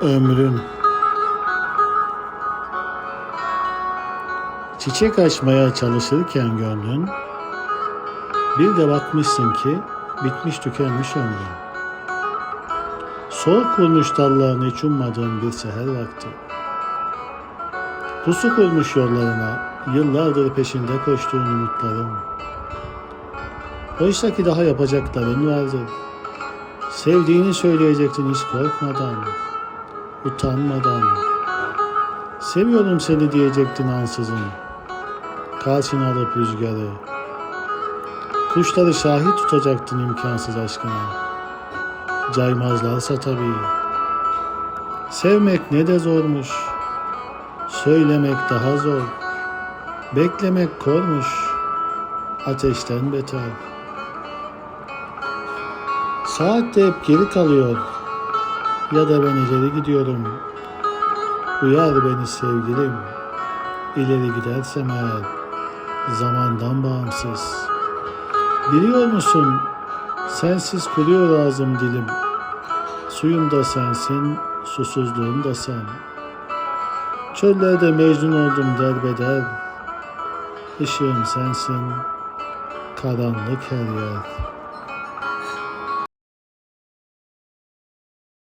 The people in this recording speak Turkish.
Ömrün Çiçek açmaya çalışırken gönlün Bir de bakmışsın ki bitmiş tükenmiş ömrün. Soğuk vurmuş dallarını hiç ummadığın bir seher vakti. Pusu kurmuş yollarına yıllardır peşinde koştuğun umutların Oysa ki daha yapacakların vardır. Sevdiğini söyleyecektin hiç korkmadan utanmadan. Seviyorum seni diyecektin ansızın. Karşına alıp rüzgarı. Kuşları şahit tutacaktın imkansız aşkına. Caymazlarsa tabii. Sevmek ne de zormuş. Söylemek daha zor. Beklemek kormuş. Ateşten beter. Saat de hep geri kalıyor ya da ben ileri gidiyorum. Uyar beni sevgilim. İleri gidersem eğer zamandan bağımsız. Biliyor musun sensiz kuruyor ağzım dilim. Suyum da sensin, susuzluğum da sen. Çöllerde mecnun oldum derbeder. Işığım sensin, karanlık her yer.